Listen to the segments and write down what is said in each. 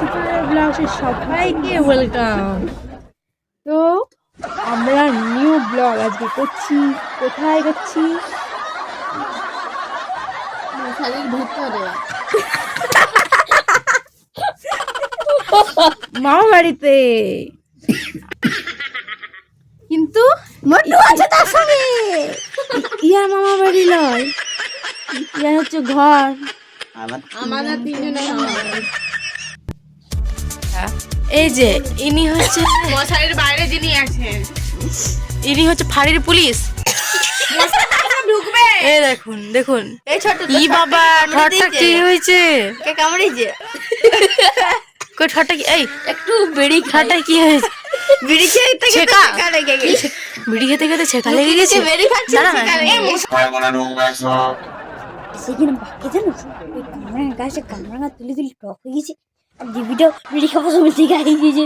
Channel super ব্লগসে সবাইকে welcome তো আমরা নিউ ব্লগ আজকে করছি। কোথায় ভিতরে। মামা বাড়িতে কিন্তু মোটু আছে তার সঙ্গে। ইয়া মামা বাড়ি নয়। ইয়া হচ্ছে ঘর। আমাদের তিনজনের এই যে ইনি হচ্ছে মশারির বাইরে যিনি আছেন। ইনি হচ্ছে ফাঁড়ির পুলিশ। ঢুকবে। এই দেখুন দেখুন। এই ছোট ই বাবা ঠটটা কি হয়েছে? কে কামড়েছে কই ঠটটা কি? এই একটু বেড়ি ঠটটা কি হয়েছে? বিড়ি খেয়ে থেকে ছেকা? ছেকা লেগে গেছে। বিড়ি খেতে খেতে ছেকা লেগে গেছে? বেড়ি খাচ্ছে না। ছেকা লেগে বাকি জানো? কামরাঙা তুলে তুলে টক হয়ে গেছে। দিবিটা বিড়ি খাবার সময় থেকে হারিয়ে গেছে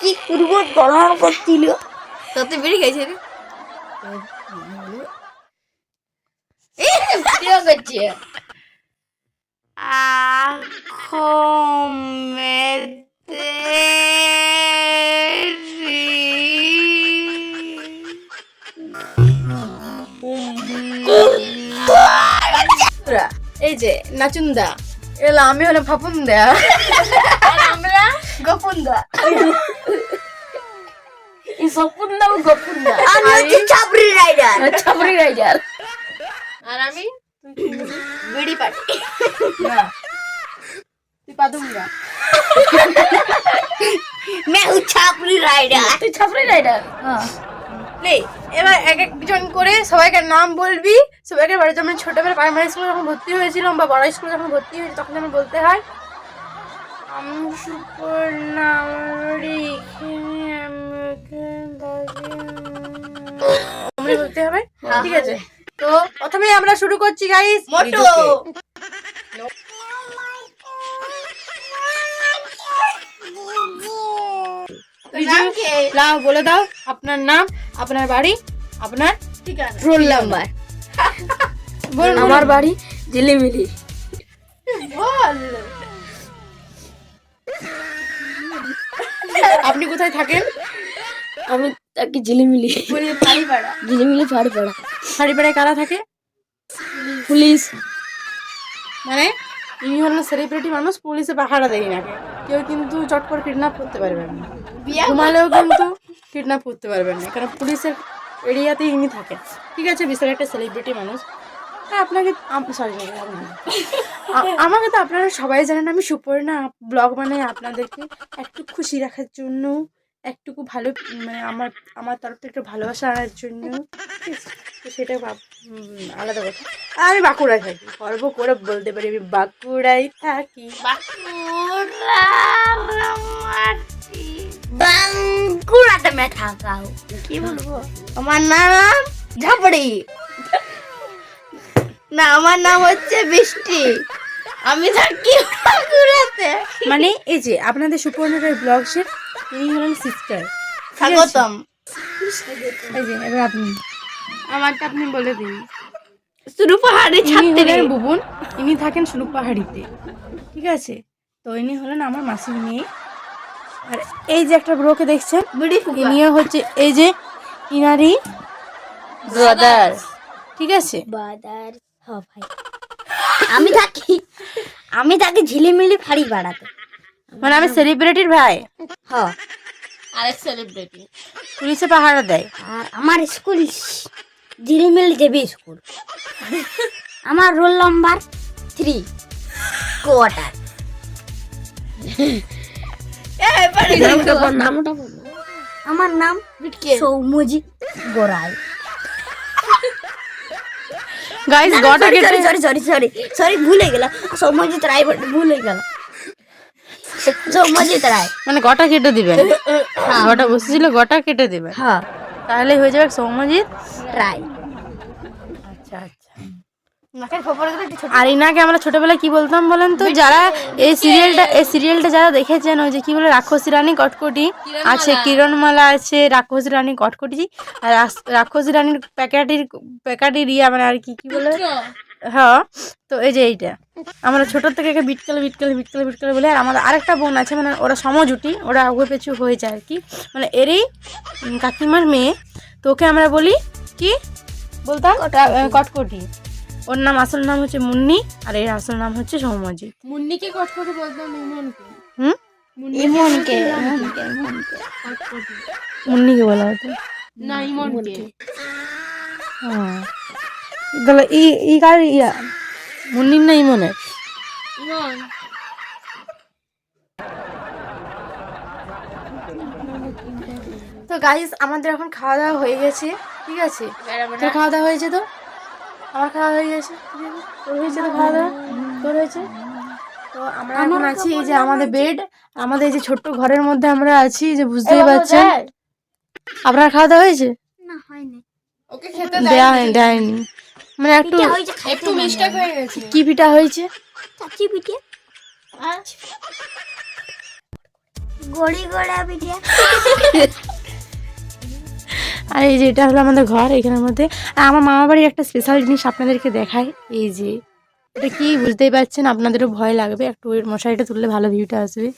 কি করব? গরম করছিল সত্যি বেড়ি খেয়েছে রে। এই ভিডিও করছে। এই যে নাচুন্দা। এলা আমি হলাম ফাপুন দা আর আমরা গোপন দা এই সপুন দাও গপুন দা আমি হচ্ছে চাপড়ি রাইডার ছাবরি রাইডার আর আমি বিড়ি পাটি না তুই পাদুঙ্গা मैं हूँ छापड़ी राइडर তুই ছাবরি রাইডার हाँ নে এবার এক একজন করে সবাইকে নাম বলবি সবাইকে বাড়ি যেমন ছোটবেলা প্রাইমারি স্কুলে যখন ভর্তি হয়েছিলাম বা বড় স্কুলে যখন ভর্তি হয়েছি তখন যেমন বলতে হয় আমি সুপর্ণা আমার বলতে হবে ঠিক আছে? তো প্রথমে আমরা শুরু করছি গাইস মোটু। বলে দাও আপনার নাম। আপনার বাড়ি? আপনার? ঠিকানা। Roll number. বলুন আমার বাড়ি ঝিলিমিলি বল। আপনি কোথায় থাকেন? আমি থাকি ঝিলিমিলি ঝিলিমিলি ফাড়িপাড়া ফাড়িপাড়ায় কারা থাকে? পুলিশ। মানে? ইনি হলো সেলিব্রিটি মানুষ পুলিশে পাহারা দেয় নাকি? কেউ কিন্তু চট করে কিডন্যাপ করতে পারবেন না। ঘুমালেও কিন্তু কিডন্যাপ করতে পারবেন না কারণ পুলিশের এরিয়াতেই ইনি থাকেন। ঠিক আছে বিশাল একটা সেলিব্রিটি মানুষ। হ্যাঁ আপনাকে সরি আমাকে তো আপনারা সবাই জানেন আমি সুপর্ণা ব্লগ বানাই আপনাদেরকে একটু খুশি রাখার জন্য একটুকু ভালো মানে আমার আমার তরফ থেকে একটু ভালোবাসা আনার জন্য। তো সেটা আলাদা কথা। আর আমি বাঁকুড়ায় থাকি। গর্ব করে বলতে পারি আমি বাঁকুড়ায় থাকি। বাঙ্কুড়াতে मैं থাকা কি বলব আমার নাম ঝাপড়ি না আমার নাম হচ্ছে বৃষ্টি আমি থাকি বাঁকুড়াতে মানে এই যে আপনাদের সুপর্ণার ব্লগসের ইনি হলেন সিস্টার স্বাগতম এই যে এবার আপনি। আমারটা আপনি বলে দিন। শুরু পাহাড়ে ছাড়তে হলেন বুবুন। ইনি থাকেন সুলুক পাহাড়িতে। ঠিক আছে? তো ইনি হলেন আমার মাসির মেয়ে। আর এই যে একটা ব্রোকে দেখছেন ইনিও হচ্ছে এই যে ইনারি ব্রাদার। ঠিক আছে? বাদার হ্যাঁ ভাই আমি থাকি আমি থাকি ঝিলিমিলি ফাড়ি পাড়াতে মানে আমি সেলিব্রিটির ভাই। হ্যাঁ আরেক সেলিব্রিটি পুলিশে পাহারা দেয়। আর আমার স্কুল ঝিলিমিলি দেবী স্কুল। আমার রোল নাম্বার থ্রি কোয়ার্টার। আমার নাম সৌমজি গোড়াই। গাইস গটা সরি কেটে সরি সরি সরি সরি ভুলে গেলাম সৌমজিৎ রায় ভুলে গেলাম সৌমজিৎ রায় মানে গটা কেটে দিবেন। গটা বসেছিল গটা কেটে দিবেন। হ্যাঁ। তাহলে হয়ে যাবে সৌমজিৎ রায় আচ্ছা আচ্ছা নাকের খবরগুলো একটু ছোট আর ইনাকে আমরা ছোটবেলায় কি বলতাম বলেন তো? যারা এই সিরিয়ালটা এই সিরিয়ালটা যারা দেখেছেন ওই যে কি বলে রাক্ষসী রানী কটকটি আছে কিরণমালা আছে রাক্ষসী রানী কটকটি আর রাস- রাক্ষসী রানীর প্যাকেটির প্যাকেটির ইয়া মানে আর কি কি বলে? হ্যাঁ তো এই যে এইটা। আমরা ছোটোর থেকে একে বিটকালে বিটকালে বিটকালে বিটকালে বলে আর আমাদের আরেকটা বোন আছে মানে ওরা সমজুটি ওরা আগে পেছু হয়ে যায় আর কি। মানে এরই কাকিমার মেয়ে তো ওকে আমরা বলি কি? বলতাম? কটকটি। ওর নাম আসল নাম হচ্ছে মুন্নি আর এর আসল নাম হচ্ছে সৌমজিৎ মুন্নিকে কটকটি বলতাম ইমনকে। হুম? ইমনকে মুন্নিকে বলা হতো। না ইমনকে। হ্যাঁ। তাহলে ই ই কার ইয়া? মুন্নির না ইমনের? ইমন। তো গাইস আমাদের এখন খাওয়া দাওয়া হয়ে গেছে ঠিক আছে? তোর খাওয়া দাওয়া হয়েছে তো? আমার খাওয়া হয়ে গেছে। তোর হয়েছে তো খাওয়া দাওয়া? তোর হয়েছে? তো আমরা এখন আছি এই যে আমাদের বেড আমাদের এই যে ছোট্ট ঘরের মধ্যে আমরা আছি যে বুঝতেই পারছেন। আপনার খাওয়া দাওয়া হয়েছে? না হয়নি। ওকে খেতে হয়নি দেয়নি। মানে একটু হয়েছে একটু মিস্টেক হয়ে গেছে। কি পিঠা হয়েছে? চাচি পিঠে? গড়ি গড়া পিঠে। আর এই যে এটা হলো আমাদের ঘর এখানের মধ্যে। আর আমার মামা বাড়ির একটা স্পেশাল জিনিস আপনাদেরকে দেখাই। এই যে এটা কি বুঝতেই পারছেন? আপনাদেরও ভয় লাগবে। একটু ওই মশারিটা তুললে ভালো ভিউটা আসবে।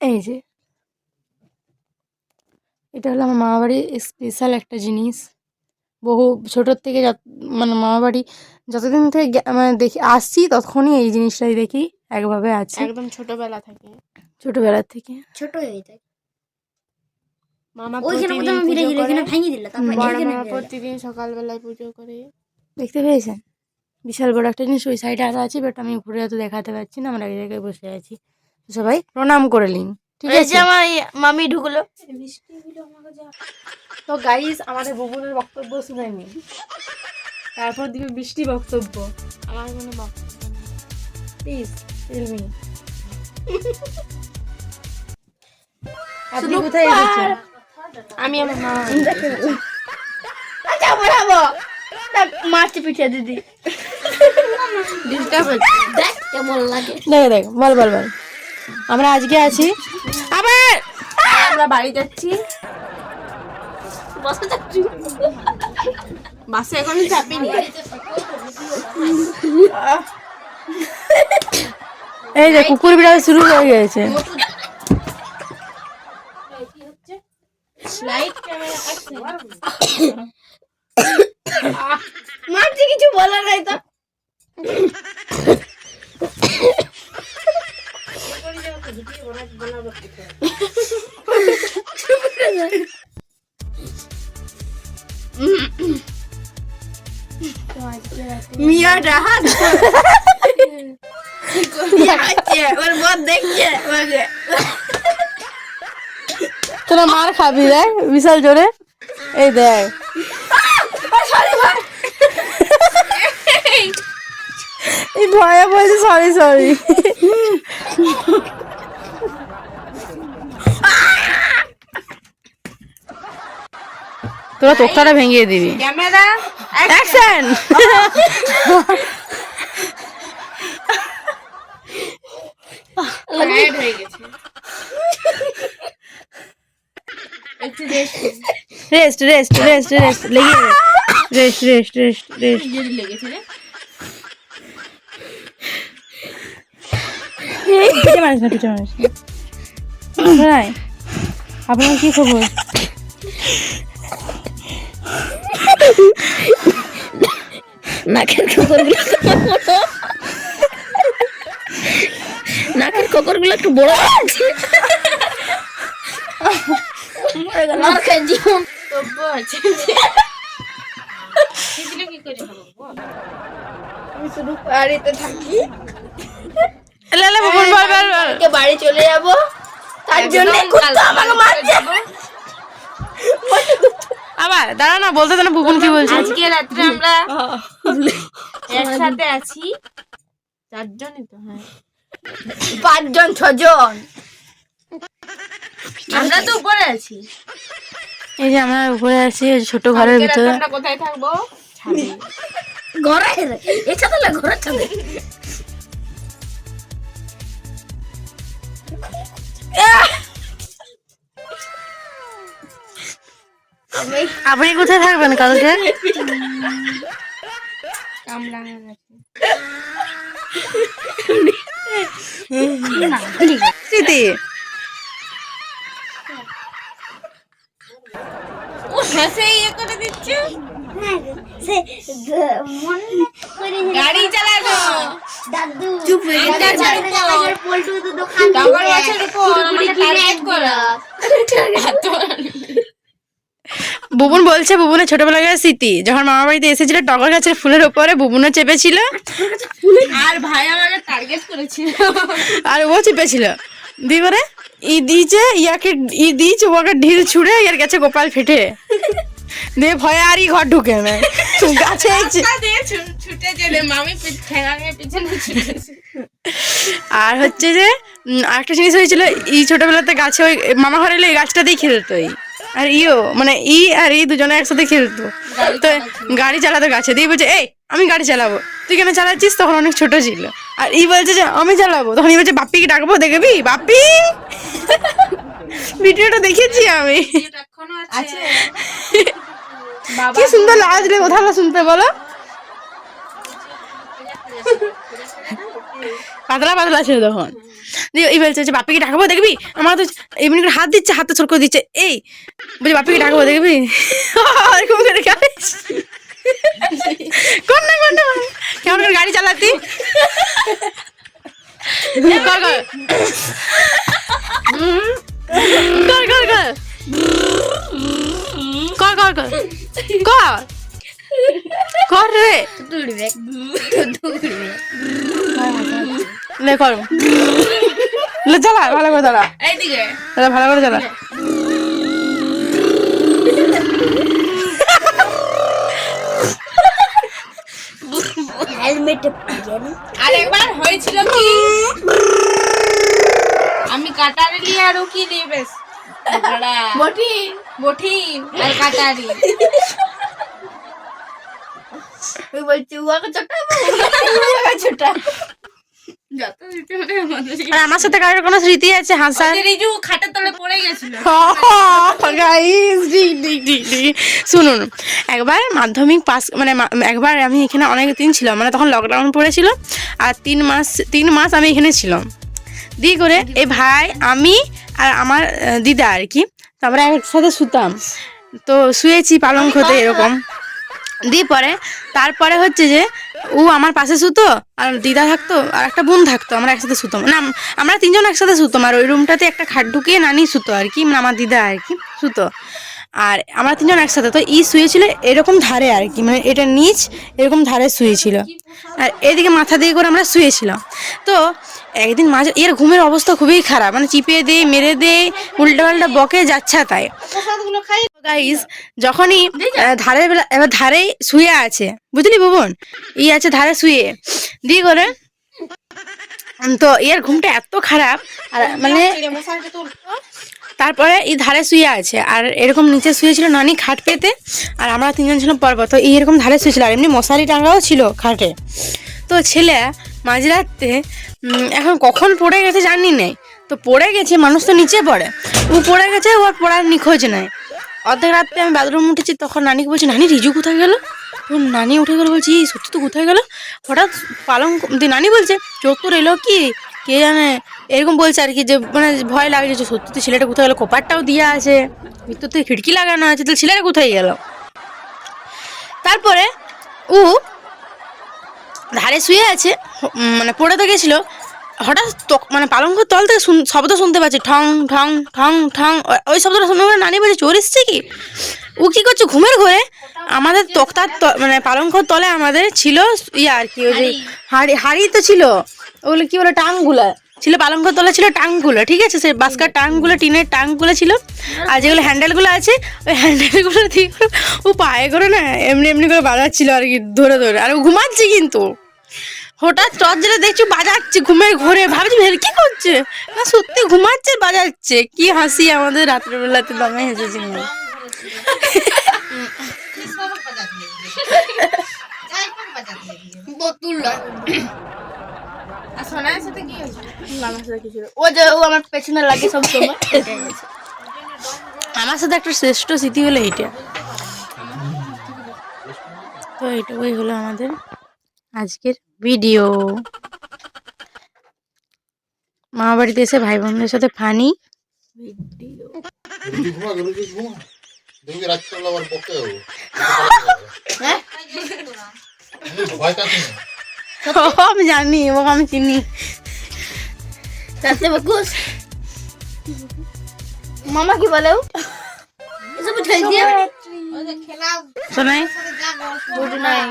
এই যে এটা হলো আমার মামা বাড়ির স্পেশাল একটা জিনিস। বহু ছোটোর থেকে যত মানে মামা বাড়ি যতদিন থেকে মানে দেখি আসছি ততক্ষণই এই জিনিসটাই দেখি। একভাবে আছে। একদম ছোটোবেলা থেকে। ছোটোবেলার থেকে। ছোটো হয়ে যায় মামা প্রতিদিন সকালবেলায় পুজো করে। দেখতে পেয়েছেন? বিশাল বড় একটা জিনিস ওই সাইডে আরও আছে বাট আমি ঘুরে হয়তো দেখাতে পারছি না আমরা এক জায়গায় বসে আছি। সবাই প্রণাম করে নিন ঠিক আছে? আমার এই মামি ঢুকলো। তো গাইস আমাদের বুবুনের বক্তব্য শুনে নিন। তারপর দিবে বৃষ্টি বক্তব্য। আমার কোনো বক্তব্য নেই। প্লিজ টেল মি আপনি কোথায় এসেছেন? আমি আমার মা। আচ্ছা বরাবো মারতে পিঠে দিদি ডিস্টার্ব হচ্ছে দেখ কেমন লাগে। দেখ দেখ বল বল বল। আমরা আজকে আছি। আবার! আমরা বাড়ি যাচ্ছি। বসে যাচ্ছি বাসে এখনও চাপিনি এই যে কুকুর বিড়াল শুরু হয়ে গেছে। লাইট মারতে কিছু বলার নাই তো মিয়া ডাহাত আছে ওর বর দেখছে আমাকে তোরা মার খাবি দেখ বিশাল জোরে। এই দেখ। এই ভয়ে বলছে সরি সরি তোরা তোকাটা ভেঙিয়ে দিবি। ক্যামেরা অ্যাকশন টায়ার্ড হয়ে গেছে একটু rest rest rest rest rest লেগে রেস্ট রেস্ট রেস্ট রেস্ট লেগেছে রে পিঠে মারিস না পিঠে মারিস না। শোনাই আপনার কি খবর? নাকের খকরগুলো নাকের খকরগুলো একটু বড় খাই জীবন। আমি শুধু বাড়িতে থাকি লালা বল বল বল বল বাড়ি চলে যাব তার জন্য কুত্তা আমাকে মারছে আবার দাঁড়া না বলতে না বুবুন কি বলছে আজকে রাত্রে আমরা একসাথে আছি চারজনই তো হ্যাঁ পাঁচজন ছজন আমরা তো উপরে আছি। এই যে আমরা উপরে আছি ছোট ঘরের ভিতরে। আমরা কোথায় থাকব? ঘরের? ঘরের ছাদে। আপনি কোথায় থাকবেন কালকে গাছে স্মৃতি ও হেসে ইয়ে করে দিচ্ছে। হ্যাঁ, সে দ- করে যে- গাড়ি চালানো দাদু চুপ যা। দাদু গাছের উপর। দাদু পল্টু তো দোকান টাওয়ার থেকে উপর আমাকে টার্গেট করা বুবুন বলছে বুবুনের ছোটবেলাকার স্মৃতি। যখন মামা বাড়িতে এসেছিল টগর গাছের ফুলের উপরে বুবুনও চেপেছিল। আর ভাই আমাকে টার্গেট করেছিল। আর ও চেপেছিল। দিয়ে ই দিয়েছে ইয়াকে ই দিয়েছে ওকে ঢিল ছুড়ে ইয়ার গেছে গোপাল ফেটে। দিয়ে ভয়ে আর ই ঘর ঢুকে না গাছে ছুটে গেলে মামি আর হচ্ছে যে আরেকটা জিনিস হয়েছিল ই ছোটবেলাতে গাছে ওই মামা ঘরে এলে এই গাছটাতেই খেলতো আর ইও মানে ই আর ই দুজনে একসাথে খেলতো। তো গাড়ি চালাতো গাছে দিয়ে বলছে এই আমি গাড়ি চালাবো। তুই কেন চালাচ্ছিস? তখন অনেক ছোট ছিল। আর ই বলছে যে আমি চালাবো। তখন ই বলছে বাপ্পিকে ডাকবো দেখবি? বাপ্পি! ভিডিওটা দেখেছি আমি। কি সুন্দর লাগছিল কথাটা শুনতে বলো। পাতলা পাতলা ছিল তখন। দিয়ে এই বলছে যে বাপিকে ডাকবো দেখবি? আমার তো এমনি করে হাত দিচ্ছে হাতে ছোট করে দিচ্ছে। এই বলছি বাপিকে ডাকবো দেখবি? এরকম করে। কর না কর না না। কেমন করে গাড়ি চালাতি? কর কর কর কর কর কর কর কর রে দৌড়বে দৌড়বে লে কর। লে চালা ভালো করে দাঁড়া এইদিকে। ভালো করে চালা হেলমেটে জানি আর একবার হয়েছিল কি? কাটারি আর কি বেশ। বঠিন। বঠিন আর কাটারি। ওই বলছে উয়াকে ছোটাবো উয়াকে ছোটাবো আর আমার সাথে কারোর কোনো স্মৃতি আছে হাসার রিজু খাটের তলে পড়ে গেছিল। শুনুন একবার মাধ্যমিক পাস মানে মা- একবার আমি এখানে অনেক দিন ছিলাম মানে তখন লকডাউন পড়েছিল আর তিন মাস তিন মাস আমি এখানে ছিলাম। দিয়ে করে এই ভাই, আমি আর আমার দিদা আর কি। তো আমরা একসাথে শুতাম। তো শুয়েছি পালং পালঙ্কতে এরকম। দিয়ে পরে, তারপরে হচ্ছে যে ও আমার পাশে শুতো, আর দিদা থাকতো, আর একটা বোন থাকতো, আমরা একসাথে শুতাম। না, আমরা তিনজন একসাথে শুতাম, আর ওই রুমটাতে একটা খাট ঢুকিয়ে নানি শুতো আর কি মানে আমার দিদা আর কি, শুতো। আর আমরা তিনজন একসাথে, তো ই শুয়েছিল এরকম ধারে আর কি মানে এটা নিচ এরকম ধারে শুয়েছিল। আর এদিকে মাথা দিয়ে করে আমরা শুয়েছিলাম। তো একদিন মাঝে এর ঘুমের অবস্থা খুবই খারাপ। মানে চিপিয়ে দেয় মেরে দেয় উল্টা পাল্টা বকে যাচ্ছে তাই। গাইস যখনই ধারে বেলা, এবার ধারে শুয়ে আছে। বুঝলি ভুবন ই আছে ধারে শুয়ে। দিয়ে করে, তো এর ঘুমটা এত খারাপ, আর মানে তারপরে এই ধারে শুয়ে আছে। আর এরকম নিচে শুয়েছিল নানি খাট পেতে, আর আমরা তিনজন ছিলাম পরপর তো এই এরকম ধারে শুয়েছিল, আর এমনি মশারি টাঙ্গাও ছিল খাটে। তো ছেলে মাঝরাতে এখন কখন পড়ে গেছে জানি নেই। তো পড়ে গেছে মানুষ তো নিচে পড়ে। ও পড়ে গেছে ও আর পড়ার নিখোঁজ নাই। অর্ধেক রাত্রে আমি বাথরুম উঠেছি তখন নানিকে বলছি নানি রিজু কোথায় গেলো? তখন নানি উঠে গেল বলছি "এই, সত্যি তো কোথায় গেল? হঠাৎ পালং দিয়ে নানি বলছে চোখ তো এলো কি? কে জানে? এরকম বলছে আর কি যে মানে ভয় লাগছে যে সত্যি তো ছেলেটা কোথায় গেলো? কপারটাও দিয়া আছে ভিতরতে খিড়কি লাগানো আছে তাহলে ছেলেটা কোথায় গেল? তারপরে ও ধারে শুয়ে আছে মানে পড়ে তো গেছিল হঠাৎ মানে পালঙ্কর তল থেকে শব্দ শুনতে পাচ্ছে ঠং ঠং ঠং ঠং ওই শব্দটা শুনে করে নানি বলছে চোর এসছে কি? ও কী করছে ঘুমের ঘরে? আমাদের তক্তার ত- মানে পালঙ্কর তলে আমাদের ছিল ইয়ে আর কি ওই যে হাড়ি। হাড়ি তো ছিল ওগুলো কী বলে টাংগুলা ছিল পালঙ্কর তলে ছিল টাংগুলো ঠিক আছে সে বাস্কার টাংগুলো টিনের টাংগুলো ছিল আর যেগুলো হ্যান্ডেলগুলো আছে ওই হ্যান্ডেলগুলো দিয়ে ও পায়ে করে না এমনি এমনি করে বাজাচ্ছিল আর কি ধরে ধরে আর ও ঘুমাচ্ছে কিন্তু। হঠাৎ টর্চ জ্বালে দেখছি বাজাচ্ছে ঘুমের ঘরে। ভাবছি ভেবে কি করছে? না সত্যি ঘুমাচ্ছে বাজাচ্ছে। কি হাসি আমাদের রাত্রের বেলাতে দমে হেসেছি ও যে ও আমার পেছনে লাগে সব সময়। আমার সাথে একটা শ্রেষ্ঠ স্মৃতি হলো এইটা। তো এইটুকুই হলো আমাদের আজকের ভিডিও মা বাড়িতে এসে ভাই বোনদের সাথে ফানি আমি জানি এবং আমি চিনি। মামা কি বলে এসব শোনাই। Good night